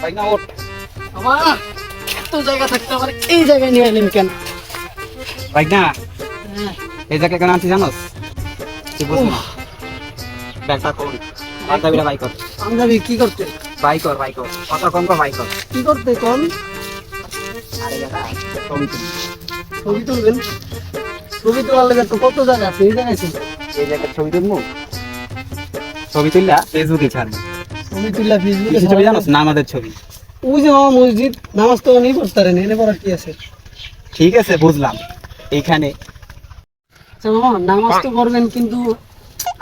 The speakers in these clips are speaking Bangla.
ভাই না ওঠ। বাবা এত জায়গা থাকতে আমার এই জায়গায় নিয়ে এলেন কেন? ভাই না হ্যাঁ, এই জায়গায় কেন আনছি জানোস? কি বুঝলি না। ব্যাগটা কর। পাঞ্জাবিটা বাই কর। পাঞ্জাবি কি করতে? বাই কর বাই কর। কথা কম কর বাই কর। কি করতে কোন আরে দাদা ছবি। ছবি তুলবেন? ছবি তোলার লেগে তো কত জায়গা আছে এই জায়গায় এই জায়গায় ছবি তুলবো? ছবি তুললা ফেসবুকে ছাড়বি। ছবি ফেসবুকে ছবি জানোস? না আমাদের ছবি। ওই যে মামা মসজিদ নামাজ তো নেই পড়তে এনে পড়ার কি আছে? ঠিক আছে বুঝলাম। এইখানে আচ্ছা মামা নামাজ তো পড়বেন কিন্তু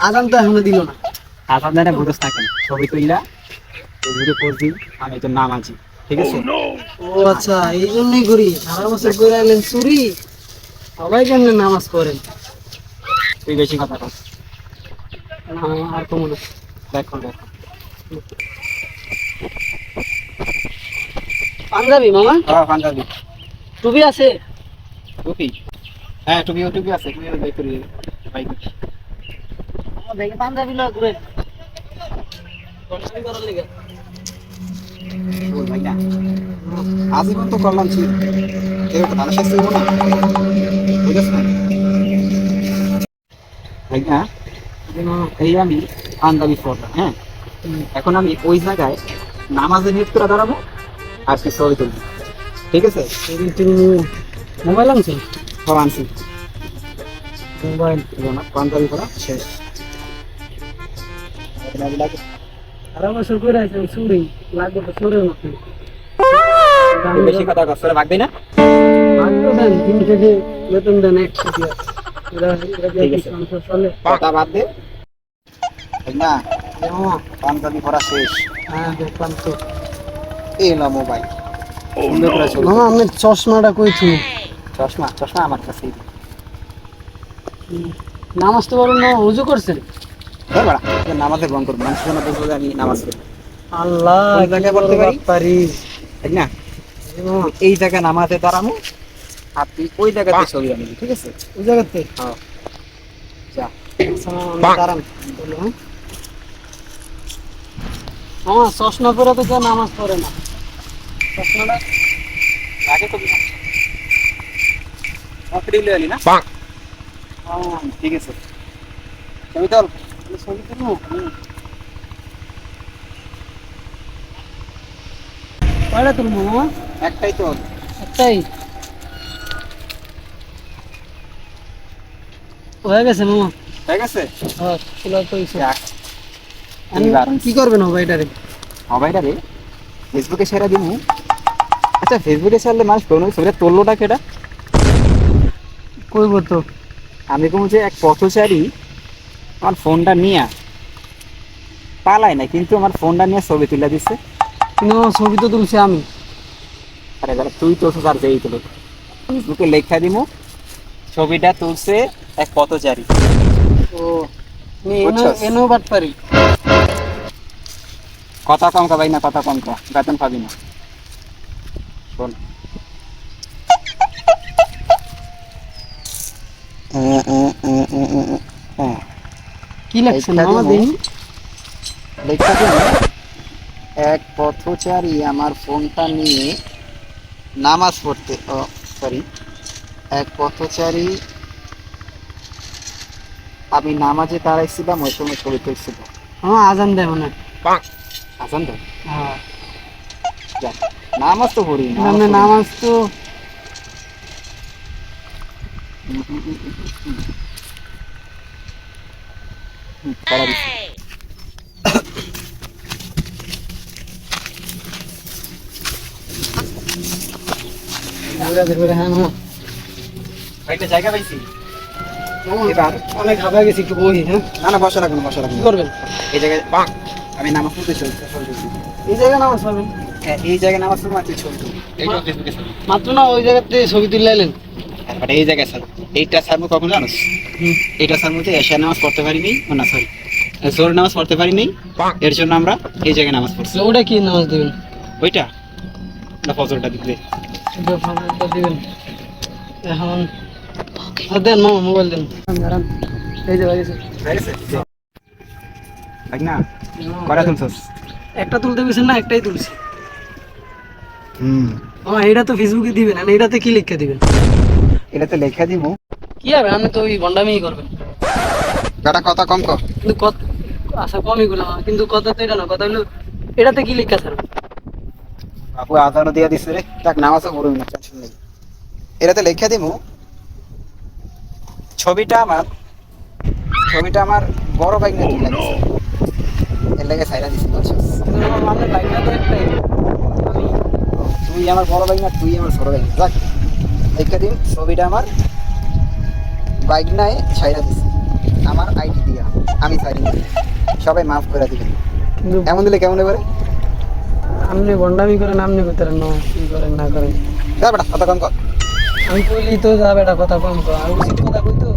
আজান তো এখনও দিল না। আসাম জানে বুঝোস না কেন? ছবি তুললা ফেসবুকে পোস্ট আমি তো নাম ঠিক আছে? ও আচ্ছা এই জন্যই করি। সারা বছর করে আইলেন চুরি। সবাই কেমনে নামাজ পড়েন। তুই বেশি কথা কর না, আর কমো না। দেখো দেখো। পাঞ্জাবি মামা? হ্যাঁ পাঞ্জাবি। টুপি আছে? টুপি? হ্যাঁ টুপি টুপি আছে টুপি বাই করি বাই করি। পাঞ্জাবি লয় ঘুরে। আজীবন তো করলাম ছিল। তো শেষ হইব না। বুঝেছ না? ভাই না এই আমি পাঞ্জাবি পড়লাম হ্যাঁ? এখন আমি ওই জায়গায় নামাজের নিয়ত করে দাঁড়াবো আর কি ছবি তুলবো। ঠিক আছে? কিন্তু মোবাইল আনছে? সব আনছি। মোবাইল না, পাঞ্জাবি করা শেষ বেশি কথা না? বেতন দেন কথা বাদ দে। না। পাঞ্জাবি করা শেষ। হ্যাঁ দেখলাম তো। এই না মোবাইল। সুন্দর করে ছবি মামা আপনি চশমাটা কই তুমি চশমা চশমা আমার কাছেই নামাজ তো বলেন উজু করছেন ধর বাড়া, নামাজে ভ্রমণ করব। মানুষ যেন বুঝব যে আমি নামাজ পড়ি আল্লাহ জায়গায় পারি? পারি না? এই জায়গায় নামাজে দাঁড়ানো আর তুই ওই জায়গাতে ছবি আনবি ঠিক আছে? ওই জায়গাতে? হ্যাঁ। যা। দাঁড়ান। বলো, হ্যাঁ? চশমা পরে তো কেউ নামাজ পড়ে না। চশমাটা আগে তো কমপ্লিট হয়ে না? হ্যাঁ, ঠিক আছে। ছবি তোল। ছবি তুলবো? কয়টা তুলবো মামা একটাই তোল। একটাই? হয়ে গেছে মামা। হ্যাঁ তোলা তো এইবার। কি করবেন মোবাইলটারে মোবাইলটা রে ফেসবুকে সেরা দিমু। আচ্ছা ফেসবুকে ছাড়লে মানুষ কোনো ছবিটা তোললোটা কেটা কইব তো। আমি কমু যে এক পথচারী আমার ফোনটা নিয়ে পালায় না কিন্তু আমার ফোনটা নিয়ে ছবি তুলে দিচ্ছে কিন্তু ছবি তো তুলছি আমি। আরে দাদা তুই তো আর যেই তুলো ফেসবুকে লেখা দিমু ছবিটা তুলছে এক পথচারী। ও এনে এনেও বাট পারি কথা কম কাবাই না কথা কম কা। বেতন পাবি না। শোন। হ্যাঁ কি লাগছে মামা। লেখা এক পথচারী আমার ফোনটা নিয়ে নামাজ পড়তে ও সরি এক পথচারী আমি নামাজে দাঁড়াইছিলাম ওই সময় ছবি তুলছিলাম মামা আজান দেয় মনে হয়। আসান তো হ্যাঁ নামাজ তো পড়ি না নামাজ তো জায়গা পাইছি অনেক হাঁপা গেছি একটু বই হ্যাঁ না না বসা রাখুন বসা রাখুন করবেন এই জায়গায় আমি নামাজ পড়তে চলছি। এই জায়গায় নামাজ পাবেন হ্যাঁ, এই জায়গায় নামাজ পড়ব তুই ছবি মাত্র না ওই জায়গাতে ছবি তুলে এলেন? তারপরে এই জায়গায় স্যার এইটা স্যার কখন জানোস? এইটা স্যার মধ্যে এশিয়ার নামাজ পড়তে পারিনি। ও না সরি জোর নামাজ পড়তে পারিনি। এর জন্য আমরা এই জায়গায় নামাজ পড়ছি। ওটা কি নামাজ দিবেন? ওইটা? না ফজরটা দিতে ওটা ফাঁকা দিবেন। এখন আর দেন মামা মোবাইল দেন। এই যে হয়ে গেছে না কটা তুলছস? একটা তুলতে গেছেন না একটাই তুলছি। হুম। মামা এটা তো ফেসবুকে দিবেন আর এটাতে কি লিখে দিবেন এটাতে লেখা দিব। কি হবে? আপনি তো ওই বন্ডামি করবেন বেটা কথা কম কর। কিন্তু কত আচ্ছা কমই গুলো কিন্তু কথা তো এটা না কথা হলো এটাতে কি লিখা স্যার বাবু আধারও দিয়ে দিছে রে। তাক নামাজও পড়বি না টেনশন নেই। এটাতে লেখা দিব ছবিটা আমার ছবিটা আমার বড় বাইক নিয়ে তুলে দিছে। এর লেগে সাইরা দিছি বুঝছিস? কিন্তু আমার বাইকটা তো একটাই আমি তুই আমার বড় বাইক না তুই আমার ছোট বাইক যাক লেখা দিন ছবিটা আমার বাইক নাই ছাইরা দিছি। আমার আইডি দিয়া আমি সাইরি সবাই মাফ করে দিবেন। কিন্তু এমন দিলে কেমন এবারে? আপনি বন্ডামি করেন আপনি করতেন না কি করেন না করেন। যা বেটা কথা কম কর। আমি কইলি তো যা বেটা কথা কম কর। আর উচিত কথা কই তো